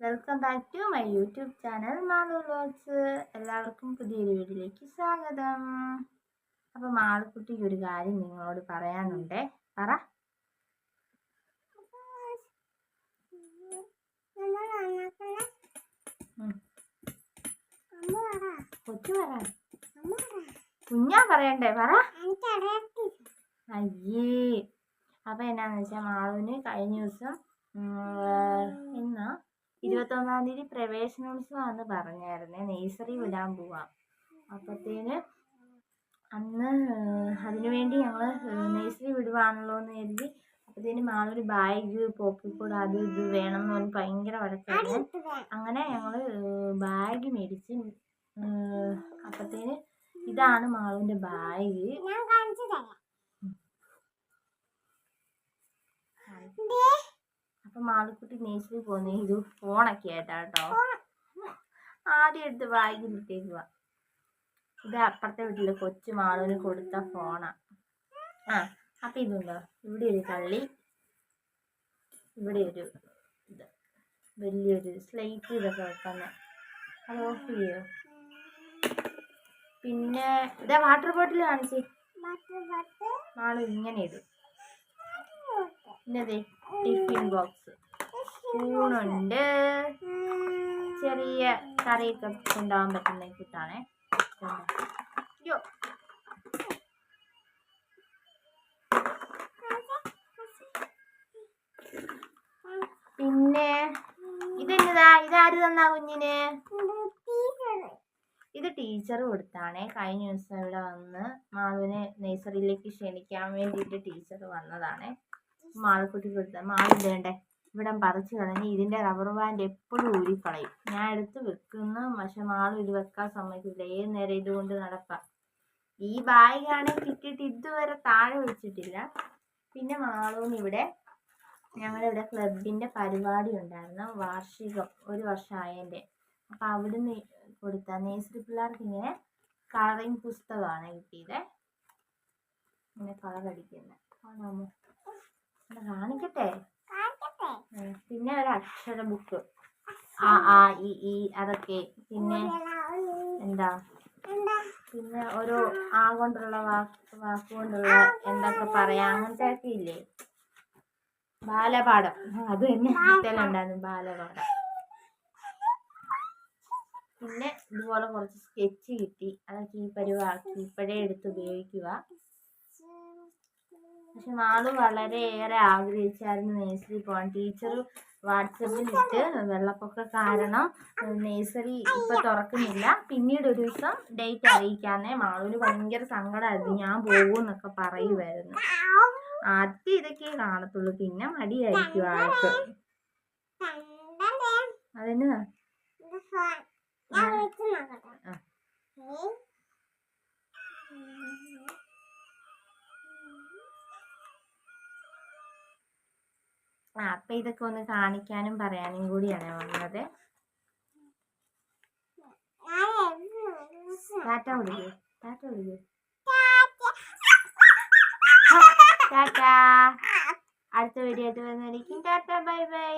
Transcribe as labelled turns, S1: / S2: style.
S1: Welcome back to my YouTube channel Malu vlogs എല്ലാവർക്കും പുതിയൊരു വീഡിയോയിലേക്ക് സ്വാഗതം. അപ്പോൾ മാളുക്കുട്ടിക്ക് ഒരു കാര്യം നിങ്ങളോട് പറയാനുണ്ടേ. പറ. കൊച്ചു പറ. കുഞ്ഞാ പറയണ്ടേ? പറ. അയ്യേ. അപ്പോൾ എന്നാന്ന് വെച്ചാൽ മാളുവിന് കഴിഞ്ഞ ദിവസം എന്നാ ഇരുപത്തൊന്നാം തീയതി പ്രവേശനോത്സവമാണെന്ന് പറഞ്ഞായിരുന്നേ. നേഴ്സറി വിടാൻ പോവാം. അപ്പത്തേന് അന്ന് അതിനു വേണ്ടി ഞങ്ങൾ നേഴ്സറി വിടുവാണല്ലോ എന്ന് കരുതി അപ്പത്തേന് മാളൊരു ബാഗ് പോക്കിക്കൂടെ അത് ഇത് വേണം എന്ന് പറഞ്ഞ് ഭയങ്കര വഴക്കായിരുന്നു. അങ്ങനെ ഞങ്ങൾ ബാഗ് മേടിച്ച് അപ്പത്തേന് ഇതാണ് മാളുവിന്റെ ബാഗ്. അപ്പം മാളിക്കുട്ടി നേഴ്സറി പോകുന്ന ഇത് ഫോണൊക്കെ ആയിട്ടാ കേട്ടോ ആദ്യം എടുത്ത് ബാഗിലിട്ടേക്കുക ഇത് അപ്പുറത്തെ വീട്ടിലെ കൊച്ചു മാളുവിന് കൊടുത്ത ഫോണാ ആ. അപ്പം ഇതുണ്ടോ? ഇവിടെ ഒരു കള്ളി. ഇവിടെ ഒരു ഇത്. വലിയൊരു സ്ലേറ്റ് ഇതൊക്കെ വെക്കുന്ന. അത് ഓഫ് ചെയ്യോ? പിന്നെ ഇതാ വാട്ടർ ബോട്ടിൽ കാണിച്ചേ. മാൾ ഇങ്ങനെ ഇടും. പിന്നെ ടിഫിൻ ബോക്സ് സ്പൂണുണ്ട്. ചെറിയ കറിയൊക്കെ കൊണ്ടുപോകാൻ പറ്റുന്ന കിട്ടാണേ. അയ്യോ പിന്നെ ഇതെന്നതാ? ഇതാര് തന്നാ കുഞ്ഞിന്? ഇത് ടീച്ചർ കൊടുത്താണേ. കഴിഞ്ഞ ദിവസം ഇവിടെ വന്ന് മാളുവിനെ നേഴ്സറിയിലേക്ക് ക്ഷണിക്കാൻ വേണ്ടിയിട്ട് ടീച്ചർ വന്നതാണേ. മാളക്കുട്ടി കൊടുത്ത മാൾ ഇതേണ്ടേ ഇവിടെ പറിച്ചു കളഞ്ഞ് ഇതിന്റെ റബ്ബർ ബാൻഡ് എപ്പോഴും ഊരിക്കളയും. ഞാൻ എടുത്ത് വെക്കുന്നു. പക്ഷെ മാളും ഇത് വെക്കാൻ സമ്മതിക്കില്ല ഏത് നേരം ഇതുകൊണ്ട് നടക്കാം? ഈ ബാഗാണെങ്കിൽ കിട്ടിയിട്ട് ഇതുവരെ താഴെ വെച്ചിട്ടില്ല. പിന്നെ മാളൂന്ന് ഇവിടെ ഞങ്ങളിവിടെ ക്ലബിന്റെ പരിപാടി ഉണ്ടായിരുന്നു. വാർഷികം ഒരു വർഷമായതിന്റെ അപ്പോൾ അവിടുന്ന് കൊടുത്ത നേഴ്സറി പിള്ളേർക്ക് ഇങ്ങനെ കളറിങ് പുസ്തകമാണ് കിട്ടിയത്. ഇങ്ങനെ കളർ അടിക്കുന്നത് കാണിക്കട്ടെ. പിന്നെ ഒരു അക്ഷര ബുക്ക്. ആ ആ ഈ അതൊക്കെ. പിന്നെ എന്താ? പിന്നെ ഒരു ആ കൊണ്ടുള്ള വാക്ക് വാക്ക് കൊണ്ടുള്ള എന്തൊക്കെ പറയാ? അങ്ങനത്തെ ഒക്കെ ഇല്ലേ? ബാലപാഠം. അത് തന്നെ ഉണ്ടായിരുന്നു ബാലപാഠം. പിന്നെ ഇതുപോലെ കുറച്ച് സ്കെച്ച് കിട്ടി. അതൊക്കെ ഈ പരിപാടി ഇപ്പോഴേ എടുത്ത് ഉപയോഗിക്കുക. പക്ഷെ മാളു വളരെയേറെ ആഗ്രഹിച്ചായിരുന്നു നേഴ്സറി പോകാൻ. ടീച്ചർ വാട്സപ്പിൽ ഇട്ട് വെള്ളപ്പൊക്ക കാരണം നേഴ്സറി ഇപ്പൊ തുറക്കുന്നില്ല. പിന്നീട് ഒരു ദിവസം ഡേറ്റ് അറിയിക്കാന്നേ മാളുവിന് ഭയങ്കര സങ്കടമായിരുന്നു ഞാൻ പോകുമെന്നൊക്കെ പറയുമായിരുന്നു ആദ്യം ഇതൊക്കെ കാണത്തുള്ളൂ. പിന്നെ മടിയായിരിക്കും ആൾക്ക്. അതിന് ആ. ആ അപ്പൊ ഇതൊക്കെ ഒന്ന് കാണിക്കാനും പറയാനും കൂടിയാണ് വന്നത്. ടാറ്റ വിളിക്കൂ ടാറ്റ വിളിക്കൂ. ടാറ്റ അടുത്ത വീഡിയോ ആയിട്ട് വന്നിരിക്കും ടാറ്റ ബൈ ബൈ